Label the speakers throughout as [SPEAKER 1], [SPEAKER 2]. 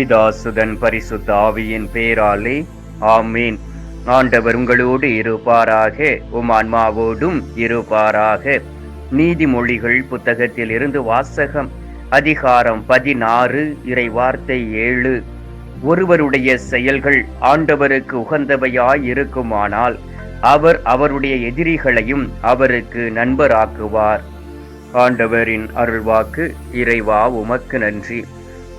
[SPEAKER 1] பிதாசுதன் பரிசுத்த ஆவியின் பேராலே ஆமீன். ஆண்டவர் உங்களோடு இருப்பாராக உம் ஆன்மாவோடும் இருப்பாராக. நீதிமொழிகள் புத்தகத்தில் இருந்து வாசகம் அதிகாரம் பதினாறு இறை வார்த்தை ஏழு. ஒருவருடைய செயல்கள் ஆண்டவருக்கு உகந்தவையாய் இருக்குமானால் அவர் அவருடைய எதிரிகளையும் அவருக்கு நண்பராக்குவார். ஆண்டவரின் அருள்வாக்கு இறைவா உமக்கு நன்றி.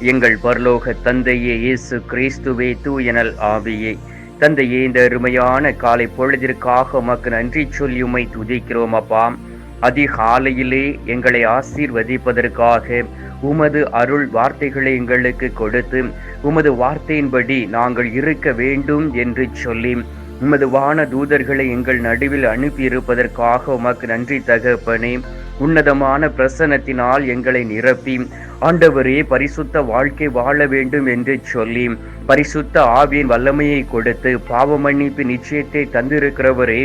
[SPEAKER 1] எங்கள் பரலோக தந்தையே இயேசு கிறிஸ்துவே தூயனல் ஆவியே. தந்தையே இந்த அருமையான காலை பொழுதிற்காக உமக்கு நன்றி சொல்லி உமை துதிக்கிறோம் அப்பா. அதிகாலையிலே எங்களை ஆசீர்வதிப்பதற்காக உமது அருள் வார்த்தைகளை எங்களுக்கு கொடுத்து உமது வார்த்தையின்படி நாங்கள் இருக்க வேண்டும் என்று சொல்லி உமது வான தூதர்களை எங்கள் நடுவில் அனுப்பியிருப்பதற்காக உமக்கு நன்றி தகப்பனே. உன்னதமான பிரசனத்தினால் எங்களை நிரப்பி ஆண்டவரே பரிசுத்த வாழ்க்கை வாழ வேண்டும் என்று சொல்லி பரிசுத்த ஆவியின் வல்லமையை கொடுத்து பாவ மன்னிப்பு நிச்சயத்தை தந்திருக்கிறவரே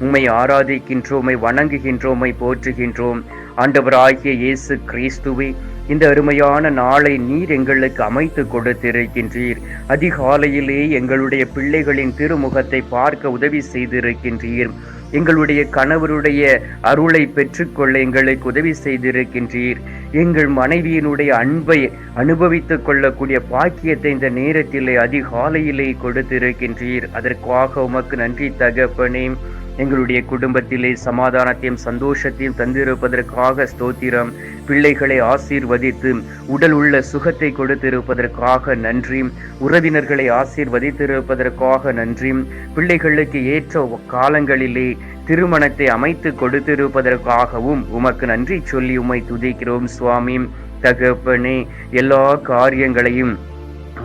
[SPEAKER 1] உம்மை ஆராதிக்கின்றோமை வணங்குகின்றோமை போற்றுகின்றோம். ஆண்டவராகிய இயேசு கிறிஸ்துவே இந்த அருமையான நாளை நீர் எங்களுக்கு அமைத்து கொடுத்திருக்கின்றீர். அதிகாலையிலே எங்களுடைய பிள்ளைகளின் திருமுகத்தை பார்க்க உதவி செய்திருக்கின்றீர். எங்களுடைய கணவருடைய அருளை பெற்றுக்கொள்ள எங்களுக்கு உதவி செய்திருக்கின்றீர். எங்கள் மனைவியினுடைய அன்பை அனுபவித்துக் கொள்ளக்கூடிய பாக்கியத்தை இந்த நேரத்திலே அதிகாலையிலே கொடுத்திருக்கின்றீர். அதற்காக உமக்கு நன்றி தகப்பனே. எங்களுடைய குடும்பத்திலே சமாதானத்தையும் சந்தோஷத்தையும் தந்திருப்பதற்காக ஸ்தோத்திரம். பிள்ளைகளை ஆசீர்வதித்து உடல் உள்ள சுகத்தை கொடுத்திருப்பதற்காக நன்றி. உறவினர்களை ஆசீர்வதித்திருப்பதற்காக நன்றி. பிள்ளைகளுக்கு ஏற்ற காலங்களிலே திருமணத்தை அமைத்து கொடுத்திருப்பதற்காகவும் உமக்கு நன்றி சொல்லி உம்மை துதிக்கிறோம் சுவாமி. தகப்பனே எல்லா காரியங்களையும்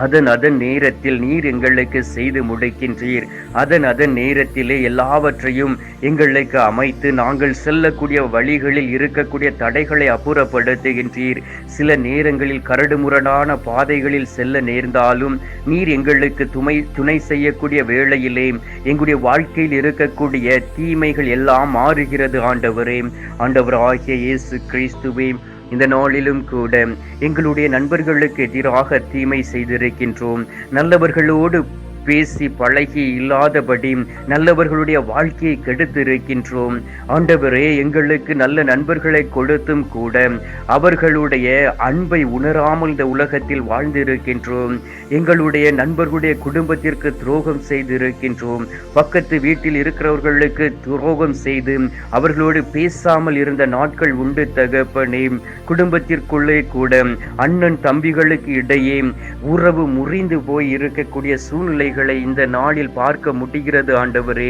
[SPEAKER 1] அதன் அதன் நேரத்தில் நீர் எங்களுக்கு செய்து முடிக்கின்றீர். அதன் அதன் நேரத்திலே எல்லாவற்றையும் எங்களுக்கு அமைத்து நாங்கள் செல்லக்கூடிய வழிகளில் இருக்கக்கூடிய தடைகளை அப்புறப்படுத்துகின்றீர். சில நேரங்களில் கரடுமுரடான பாதைகளில் செல்ல நேர்ந்தாலும் நீர் எங்களுக்கு துணை துணை செய்யக்கூடிய வேளையிலே எங்களுடைய வாழ்க்கையில் இருக்கக்கூடிய தீமைகள் எல்லாம் மாறுகிறது ஆண்டவரே. ஆண்டவர் ஆகிய இயேசு கிறிஸ்துவே இந்த நாளிலும் கூட எங்களுடைய நண்பர்களுக்கு எதிராக தீமை செய்திருக்கின்றோம். நல்லவர்களோடு பேசி பழகி இல்லாதபடி நல்லவர்களுடைய வாழ்க்கையை கெடுத்து இருக்கின்றோம் ஆண்டவரே எங்களுக்கு நல்ல நண்பர்களை கொடுத்தும் கூட அவர்களுடைய அன்பை உணராமல் இந்த உலகத்தில் வாழ்ந்திருக்கின்றோம். எங்களுடைய நண்பர்களுடைய குடும்பத்திற்கு துரோகம் செய்திருக்கின்றோம். பக்கத்து வீட்டில் இருக்கிறவர்களுக்கு துரோகம் செய்து அவர்களோடு பேசாமல் இருந்த நாட்கள் உண்டு தகப்பனே. குடும்பத்திற்குள்ளே கூட அண்ணன் தம்பிகளுக்கு இடையே உறவு முறிந்து போய் இருக்கக்கூடிய சூழ்நிலை சூழ்நிலைகளை இந்த நாளில் பார்க்க முடிகிறது ஆண்டவரே.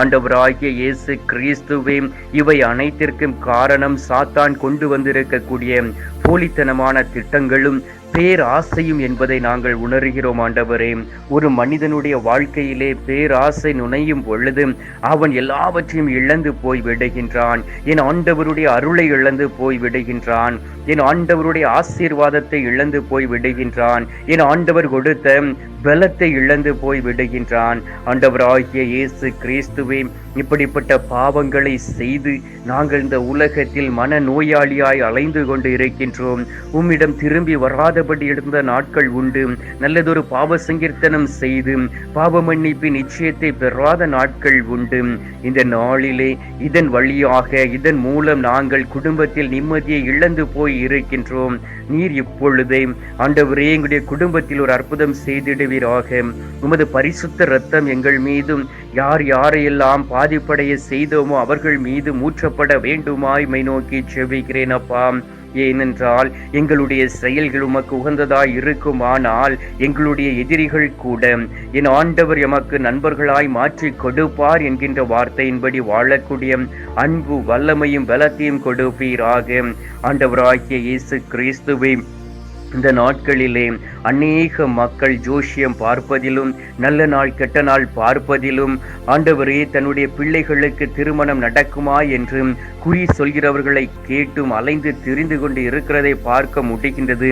[SPEAKER 1] ஆண்டவராகிய இயேசு கிறிஸ்துவே இவை அனைத்திற்கும் காரணம் சாத்தான் கொண்டு வந்திருக்கக்கூடிய போலித்தனமான திட்டங்களும் பேராசையும் என்பதை நாங்கள் உணர்கிறோம் ஆண்டவரே. ஒரு மனிதனுடைய வாழ்க்கையிலே பேராசை நுழையும் பொழுது அவன் எல்லாவற்றையும் இழந்து போய் விடுகின்றான். என் ஆண்டவருடைய அருளை இழந்து போய் விடுகின்றான். என் ஆண்டவருடைய ஆசீர்வாதத்தை இழந்து போய் விடுகின்றான். என் ஆண்டவர் கொடுத்த பலத்தை இழந்து போய் விடுகின்றான். ஆண்டவராகிய இயேசு கிறிஸ்துவே இப்படிப்பட்ட பாவங்களை செய்து நாங்கள் இந்த உலகத்தில் மன நோயாளியாய் அலைந்து கொண்டு இருக்கின்றோம். உம்மிடம் திரும்பி வராதபடி இருந்த நாட்கள் உண்டு. நல்லதொரு பாவ சங்கீர்த்தனம் செய்து பாவ மன்னிப்பின் நிச்சயத்தை பெறாத நாட்கள் உண்டு. இந்த நாளிலே இதன் வழியாக இதன் மூலம் நாங்கள் குடும்பத்தில் நிம்மதியை இழந்து போய் இருக்கின்றோம். நீர் இப்பொழுதே ஆண்டவரே எங்களுடைய குடும்பத்தில் ஒரு அற்புதம் செய்திடுவீராக. உமது பரிசுத்த ரத்தம் எங்கள் மீதும் யார் யாரையெல்லாம் பாதிப்படைய செய்தோமோ அவர்கள் மீது மூற்றப்பட வேண்டுமாய் மை நோக்கி செவிக்கிறேன் அப்பா. ஏனென்றால் எங்களுடைய செயல்கள் உமக்கு உகந்ததாய் இருக்குமானால் எங்களுடைய எதிரிகள் கூட என் ஆண்டவர் எமக்கு நண்பர்களாய் மாற்றி கொடுப்பார் என்கின்ற வார்த்தையின்படி வாழக்கூடிய அன்பு வல்லமையும் பலத்தையும் கொடுப்பீராக. ஆண்டவராகிய இயேசு கிறிஸ்துவை இந்த நாட்களிலே அநேக மக்கள் ஜோஷியம் பார்ப்பதிலும் நல்ல நாள் கெட்ட நாள் பார்ப்பதிலும் ஆண்டவரே தன்னுடைய பிள்ளைகளுக்கு திருமணம் நடக்குமா என்று குறி சொல்கிறவர்களை கேட்டும் அலைந்து திரிந்து கொண்டு இருக்கிறதை பார்க்க முடிகின்றது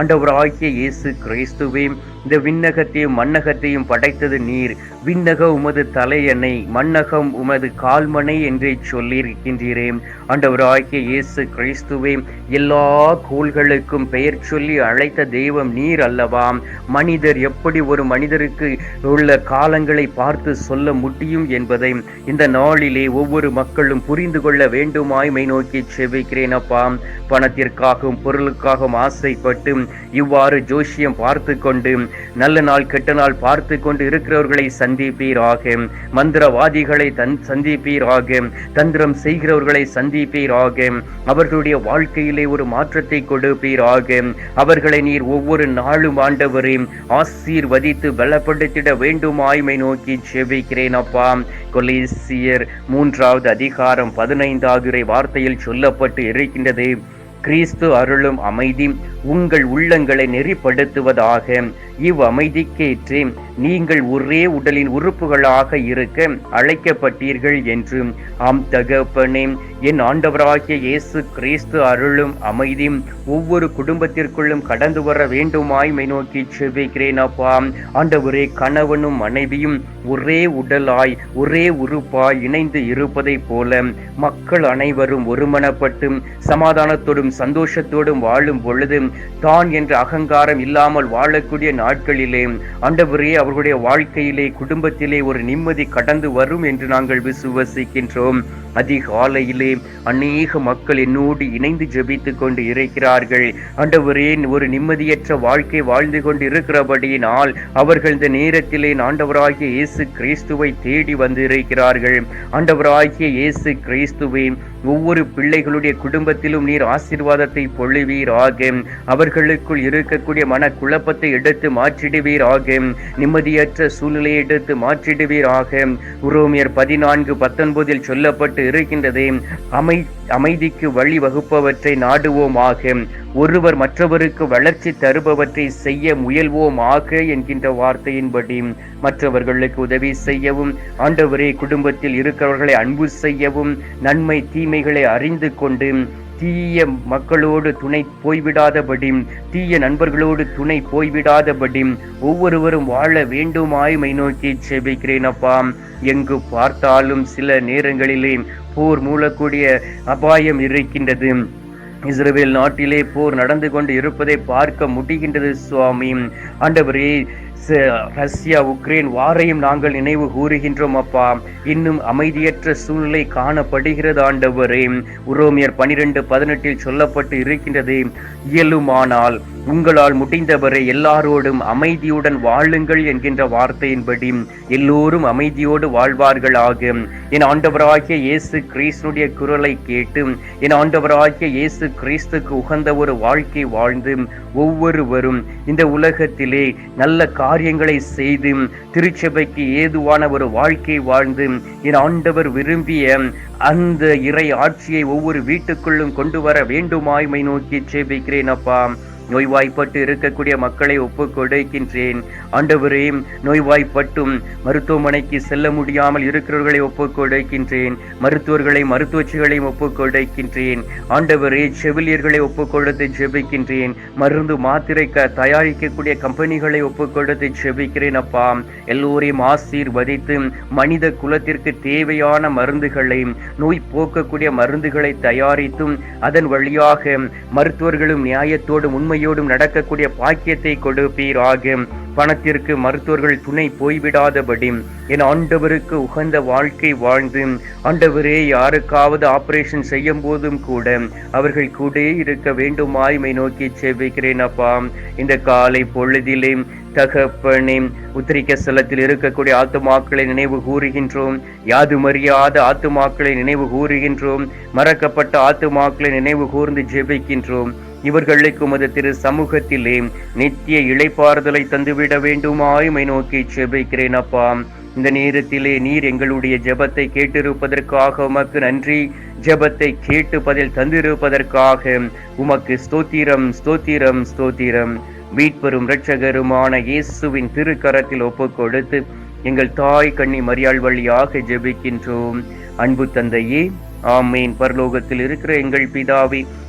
[SPEAKER 1] ஆண்டவராகிய இயேசு கிறிஸ்துவே இந்த விண்ணகத்தையும் மண்ணகத்தையும் படைத்தது நீர். விண்ணக உமது தலையணை மண்ணகம் உமது கால்மனை என்றே சொல்லியிருக்கின்றீரே. ஆண்டவராகிய இயேசு கிறிஸ்துவே எல்லா கோள்களுக்கும் பெயர் சொல்லி அழைத்த தெய்வம் நீர் அல்லவா? மனிதர் எப்படி ஒரு மனிதருக்கு உள்ள காலங்களை பார்த்து சொல்ல முடியும் என்பதை இந்த நாளிலே ஒவ்வொரு மக்களும் புரிந்து கொள்ள வேண்டும். வேண்டுமாய் மை நோக்கி செவிக்கிறேன் அப்பா. பணத்திற்காகவும் பொருளுக்காகவும் ஆசைப்பட்டு இவ்வாறு ஜோஷியம் பார்த்து கொண்டு நல்ல நாள் கெட்ட நாள் பார்த்து கொண்டு இருக்கிறவர்களை சந்திப்பீராக. மந்திரவாதிகளை தன் சந்திப்பீராக. தந்திரம் செய்கிறவர்களை சந்திப்பீராக. அவர்களுடைய வாழ்க்கையிலே ஒரு மாற்றத்தை கொடுப்பீராக. அவர்களை நீர் ஒவ்வொரு நாளும் ஆண்டவரே ஆசீர்வதித்து பலப்படுத்திட வேண்டுமாய்மை நோக்கி செவிக்கிறேன் அப்பா. கொலேசியர் மூன்றாவது அதிகாரம் பதினைந்தாவது வார்த்தையில் சொல்லப்பட்டு இருக்கின்றது. கிறிஸ்து அருளும் அமைதி. உங்கள் உள்ளங்களை நெறிப்படுத்துவதாக இவ் அமைதிக்கேற்று நீங்கள் ஒரே உடலின் உறுப்புகளாக இருக்க அழைக்கப்பட்டீர்கள் என்று ஆம் தகப்பனே என் ஆண்டவராகிய இயேசு கிறிஸ்து அருளும் அமைதி ஒவ்வொரு குடும்பத்திற்குள்ளும் கடந்து வர வேண்டுமாய் மை நோக்கி செவிக்கிறேன் அப்பா. ஆண்டவரே கணவனும் மனைவியும் ஒரே உடலாய் ஒரே உறுப்பாய் இணைந்து இருப்பதைப் போல மக்கள் அனைவரும் ஒருமனப்பட்டும் சமாதானத்தோடும் சந்தோஷத்தோடும் வாழும் பொழுது தான் என்ற அகங்காரம் இல்லாமல் வாழக்கூடிய நாட்களிலே ஆண்டவரே அவர்களுடைய வாழ்க்கையிலே குடும்பத்திலே ஒரு நிம்மதி கடந்து வரும் என்று நாங்கள் விசுவசிக்கின்றோம். அதிகாலையிலே அநேக மக்கள் என்னோடு இணைந்து ஜெபித்துக் கொண்டு இருக்கிறார்கள். ஆண்டவரே ஒரு நிம்மதியற்ற வாழ்க்கை வாழ்ந்து கொண்டு இருக்கிறபடியினால் அவர்கள் இந்த நேரத்திலே ஆண்டவராகிய இயேசு கிறிஸ்துவை தேடி வந்து இருக்கிறார்கள் ஆண்டவராகிய இயேசு கிறிஸ்துவை ஒவ்வொரு பிள்ளைகளுடைய குடும்பத்திலும் நீர் ஆசீர்வாதத்தை பொழிவீராக. அவர்களுக்குள் இருக்கக்கூடிய மன குழப்பத்தை எடுத்து மாற்றிடுவீராக. நிம்மதியற்ற சூழ்நிலையை எடுத்து மாற்றிடுவீராக. உரோமியர் பதினான்கு பத்தொன்பதில் சொல்லப்பட்டு இருக்கின்றது. அமை அமைதிக்கு வழி வகுப்பவற்றை நாடுவோமாக. ஒருவர் மற்றவருக்கு வளர்ச்சி தருபவற்றை செய்ய முயல்வோமாக என்கின்ற வார்த்தையின்படி மற்றவர்களுக்கு உதவி செய்யவும் ஆண்டவரே குடும்பத்தில் இருக்கிறவர்களை அன்பு செய்யவும் நன்மை தீமைகளை அறிந்து கொண்டு தீய மக்களோடு துணை போய்விடாதபடி தீய நண்பர்களோடு துணை போய்விடாதபடி ஒவ்வொருவரும் வாழ வேண்டுமாய் மை நோக்கி செபிக்கிறேன் அப்பா. எங்கு பார்த்தாலும் சில நேரங்களிலே போர் மூலக்கூடிய அபாயம் இருக்கின்றது. இஸ்ரேல் நாட்டிலே போர் நடந்து கொண்டு இருப்பதை பார்க்க முடிகின்றது சுவாமி. ஆண்டவரே ரஷ்யா உக்ரைன் வாரையும் நாங்கள் நினைவு கூறுகின்றோம் அப்பா. இன்னும் அமைதியற்ற சூழ்நிலை காணப்படுகிறது ஆண்டவரே. உரோமியர் பனிரெண்டு பதினெட்டில் சொல்லப்பட்டு இருக்கின்றது இயலுமானால் உங்களால் முடிந்தவரை எல்லாரோடும் அமைதியுடன் வாழுங்கள் என்கின்ற வார்த்தையின்படி எல்லோரும் அமைதியோடு வாழ்வார்களாக. என் ஆண்டவராகிய இயேசு கிறிஸ்துடைய குரலை கேட்டு என் ஆண்டவராகிய இயேசு கிறிஸ்துக்கு உகந்த ஒரு வாழ்க்கை வாழ்ந்து ஒவ்வொருவரும் இந்த உலகத்திலே நல்ல கா காரியங்களை செய்து திருச்சபைக்கு ஏதுவான ஒரு வாழ்க்கை வாழ்ந்து என் ஆண்டவர் விரும்பிய அந்த இறை ஆட்சியை ஒவ்வொரு வீட்டுக்குள்ளும் கொண்டு வர வேண்டுமாய்மை நோக்கி சேபிக்கிறேன் அப்பா. நோய்வாய்ப்பட்டு இருக்கக்கூடிய மக்களை ஒப்பு கொடுக்கின்றேன். ஆண்டவரே நோய்வாய்ப்பட்டும் மருத்துவமனைக்கு செல்ல முடியாமல் இருக்கிறவர்களை ஒப்பு கொடுக்கின்றேன். மருத்துவர்களை மருத்துவச்சிகளையும் ஒப்பு கொடுக்கின்றேன். ஆண்டவரே செவிலியர்களை ஒப்பு கொடுத்து ஜெபிக்கின்றேன். மருந்து மாத்திரை க தயாரிக்கக்கூடிய கம்பெனிகளை ஒப்பு கொடுத்து ஜெபிக்கிறேன் அப்பா. எல்லோரையும் ஆசீர்வதித்து மனித குலத்திற்கு தேவையான மருந்துகளை நோய் போக்கக்கூடிய மருந்துகளை தயாரித்தும் அதன் வழியாக மருத்துவர்களும் நியாயத்தோடு முன்ம பொறுமையோடும் நடக்கக்கூடிய பாக்கியத்தை கொடுப்பீராக பணத்திற்கு மருத்துவர்கள் துணை போய்விடாதபடி என் ஆண்டவருக்கு உகந்த வாழ்க்கை வாழ்ந்து ஆண்டவரே யாருக்காவது ஆபரேஷன் செய்யும் போதும் கூட அவர்கள் கூட இருக்க வேண்டுமாய்மை நோக்கி செவிக்கிறேன் அப்பா. இந்த காலை பொழுதிலே தகப்பனே உத்திரிக்க ஸ்தலத்தில் இருக்கக்கூடிய ஆத்துமாக்களை நினைவு கூறுகின்றோம். யாது மறியாத ஆத்துமாக்களை நினைவு கூறுகின்றோம். மறக்கப்பட்ட ஆத்துமாக்களை நினைவு கூர்ந்து ஜெபிக்கின்றோம். இவர்களுக்கு உமது திரு சமூகத்திலே நித்திய இளைப்பாறுதலை தந்துவிட வேண்டுமாயுமை நோக்கி செபிக்கிறேன் அப்பா. இந்த நேரத்திலே நீர் எங்களுடைய ஜெபத்தை கேட்டிருப்பதற்காக உமக்கு நன்றி. ஜெபத்தை கேட்டு பதில் தந்திருப்பதற்காக உமக்கு ஸ்தோத்திரம் ஸ்தோத்திரம் ஸ்தோத்திரம். மீட்பெரும் இரட்சகருமான இயேசுவின் திருக்கரத்தில் ஒப்பு கொடுத்து எங்கள் தாய் கண்ணி மரியாள் வழியாக ஜெபிக்கின்றோம். அன்பு தந்தையே ஆமீன். பரலோகத்தில் இருக்கிற எங்கள் பிதாவை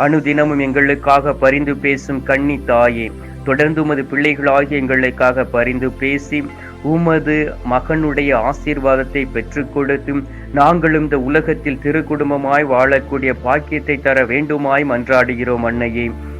[SPEAKER 1] அனுதினமும் எங்களுக்காக பரிந்து பேசும் கன்னி தாயே தொடர்ந்து உமது பிள்ளைகளாகிய எங்களுக்காக பரிந்து பேசி உமது மகனுடைய ஆசீர்வாதத்தை பெற்றுக் கொடுத்து நாங்களும் இந்த உலகத்தில் திருக்குடும்பமாய் வாழக்கூடிய பாக்கியத்தை தர வேண்டுமாய் மன்றாடுகிறோம் அன்னையே.